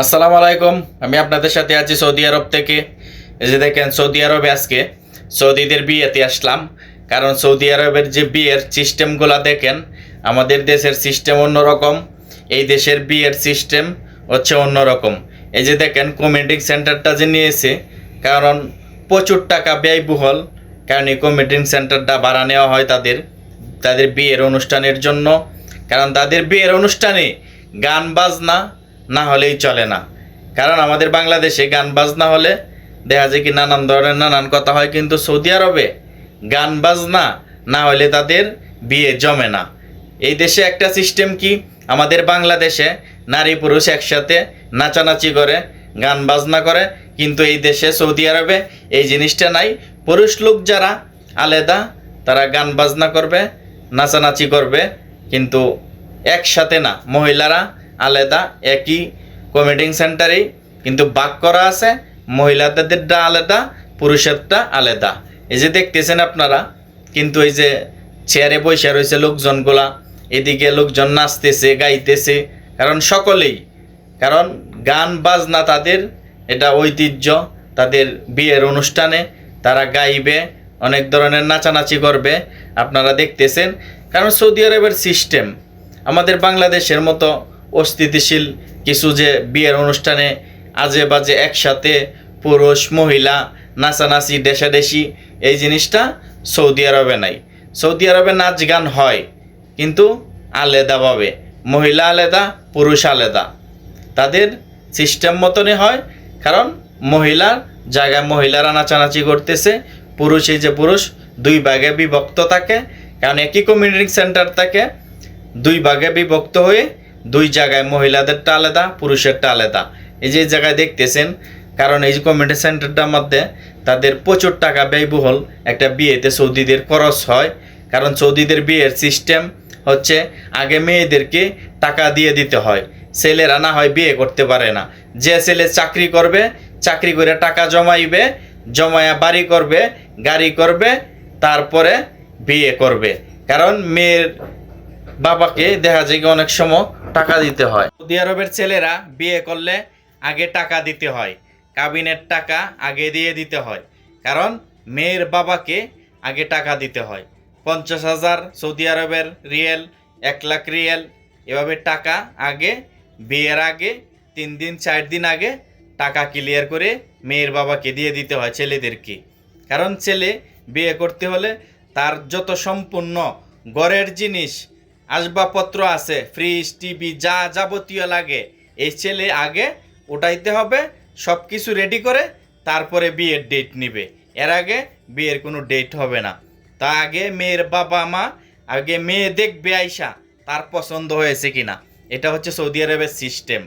আসসালামু আলাইকুম। আমি আপনাদের সাথে আছি সৌদি আরব থেকে। এই যে দেখেন, সৌদি আরবে আজকে সৌদিদের বিয়েতে আসলাম। কারণ সৌদি আরবের যে বিয়ের সিস্টেমগুলো দেখেন, আমাদের দেশের সিস্টেম অন্যরকম, এই দেশের বিয়ের সিস্টেম হচ্ছে অন্যরকম। এই যে দেখেন কমিটিং সেন্টারটা যে নিয়েছে, কারণ প্রচুর টাকা ব্যয়বহুল, কারণ এই কমেডিং সেন্টারটা ভাড়া নেওয়া হয় তাদের তাদের বিয়ের অনুষ্ঠানের জন্য। কারণ তাদের বিয়ের অনুষ্ঠানে গান, বাজনা না হলেই চলে না। কারণ আমাদের বাংলাদেশে গান বাজনা হলে দেখা যায় কি নানান ধরনের নানান কথা হয়, কিন্তু সৌদি আরবে গান বাজনা না হলে তাদের বিয়ে জমে না। এই দেশে একটা সিস্টেম কি? আমাদের বাংলাদেশে নারী পুরুষ একসাথে নাচানাচি করে, গান বাজনা করে, কিন্তু এই দেশে সৌদি আরবে এই জিনিসটা নাই। পুরুষ লোক যারা আলাদা, তারা গান বাজনা করবে, নাচানাচি করবে, কিন্তু একসাথে না। মহিলারা আলাদা, একই কমিটিং সেন্টারেই কিন্তু বাক করা আছে মহিলাদেরটা আলাদা, পুরুষেরটা আলাদা। এই যে দেখতেছেন আপনারা, কিন্তু এই যে চেয়ারে বসে রয়েছে লোকজনগুলা, এদিকে লোকজন নাচতেছে, গাইতেছে, কারণ সকলেই, কারণ গান, বাজনা তাদের, এটা ঐতিহ্য, তাদের বিয়ের অনুষ্ঠানে তারা গাইবে, অনেক ধরনের নাচানাচি করবে, আপনারা দেখতেছেন। কারণ সৌদি আরবের সিস্টেম আমাদের বাংলাদেশের মতো অস্থিতিশীল কিছু যে বিয়ের অনুষ্ঠানে আজে বাজে একসাথে পুরুষ, মহিলা, নাচানাচি ডেসাডেসি এই জিনিসটা সৌদি আরবে নাই। সৌদি আরবে নাচ গান হয়, কিন্তু আলাদাভাবে মহিলা আলাদা, পুরুষ আলাদা। তাদের সিস্টেম মতনই হয়, কারণ মহিলার জায়গায় মহিলারা নাচানাচি করতেছে, পুরুষ এই যে পুরুষ, দুই ভাগে বিভক্ত থাকে। কারণ একই কমিউনিটি সেন্টার থাকে, দুই ভাগে বিভক্ত হয়ে দুই জায়গায় মহিলাদেরটা আলাদা, পুরুষেরটা আলাদা। এই যে জায়গায় দেখতেছেন, কারণ এই যে কমিউনিটি সেন্টারটার মধ্যে তাদের প্রচুর টাকা ব্যয়বহুল একটা বিয়েতে সৌদিদের খরচ হয়। কারণ সৌদিদের বিয়ের সিস্টেম হচ্ছে আগে মেয়েদেরকে টাকা দিয়ে দিতে হয়। ছেলেরা না হয় বিয়ে করতে পারে না। যে ছেলে চাকরি করবে, চাকরি করে টাকা জমাইবে, জমায়া বাড়ি করবে, গাড়ি করবে, তারপরে বিয়ে করবে। কারণ মেয়ের বাবাকে দেখা যায় অনেক সময় টাকা দিতে হয়। সৌদি আরবের ছেলেরা বিয়ে করলে আগে টাকা দিতে হয়। কাবিনের টাকা আগে দিয়ে দিতে হয়। কারণ মেয়ের বাবাকে আগে টাকা দিতে হয়। পঞ্চাশ হাজার সৌদি আরবের রিয়েল, এক লাখ রিয়েল, এভাবে টাকা আগে, বিয়ের আগে, তিন দিন, চার দিন আগে টাকা ক্লিয়ার করে মেয়ের বাবাকে দিয়ে দিতে হয় ছেলেদেরকে। কারণ ছেলে বিয়ে করতে হলে তার যত সম্পূর্ণ ঘরের জিনিস আসবাবপত্র আছে ফ্রিজ টিভি যা যাবতীয় লাগে। এই ছেলে আগে উঠাইতে হবে সব কিছু রেডি করে, তারপরে বিয়ের ডেট নিবে। এর আগে বিয়ের কোনো ডেট হবে না। তা আগে মেয়ের বাবা মা, আগে মেয়ে দেখবে আইসা, তার পছন্দ হয়েছে কিনা। এটা হচ্ছে সৌদি আরবের সিস্টেম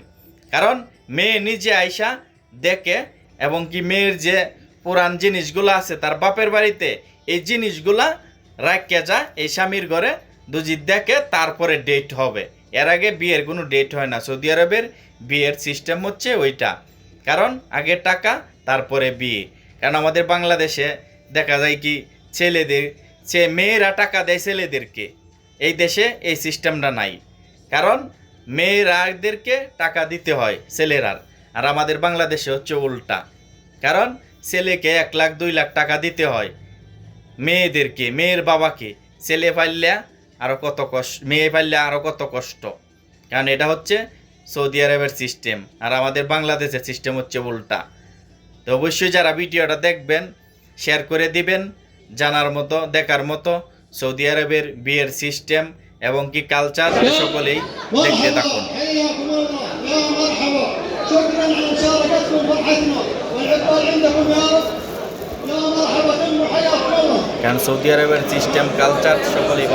কারণ মেয়ে নিজে আইসা দেখে, এবং কি মেয়ের যে পুরান জিনিসগুলো আছে, তার বাপের বাড়িতে এই জিনিসগুলা রাখিয়া যা এই স্বামীর ঘরে দুজি দেখে তারপরে ডেট হবে। এর আগে বিয়ের কোনো ডেট হয় না। সৌদি আরবের বিয়ের সিস্টেম হচ্ছে ওইটা। কারণ আগে টাকা, তারপরে বিয়ে। কারণ আমাদের বাংলাদেশে দেখা যায় কি, ছেলেদের সে মেয়েরা টাকা দেয় ছেলেদেরকে। এই দেশে এই সিস্টেমটা নাই। কারণ মেয়েরাদেরকে টাকা দিতে হয় ছেলেরার আর আমাদের বাংলাদেশে হচ্ছে উল্টা। কারণ ছেলেকে এক লাখ, দুই লাখ টাকা দিতে হয়। মেয়েদেরকে, মেয়ের বাবাকে। ছেলে পাইলে আরও কত কষ্ট, মেয়ে পারলে আরও কত কষ্ট। কারণ এটা হচ্ছে সৌদি আরবের সিস্টেম আর আমাদের বাংলাদেশের সিস্টেম হচ্ছে উল্টা। তো অবশ্যই যারা ভিডিওটা দেখবেন শেয়ার করে দিবেন, জানার মতো, দেখার মতো সৌদি আরবের বিয়ের সিস্টেম এবং কি কালচার সকলেই দেখতে থাকুন। কারণ সৌদি আরবের সিস্টেম কালচার সকলেই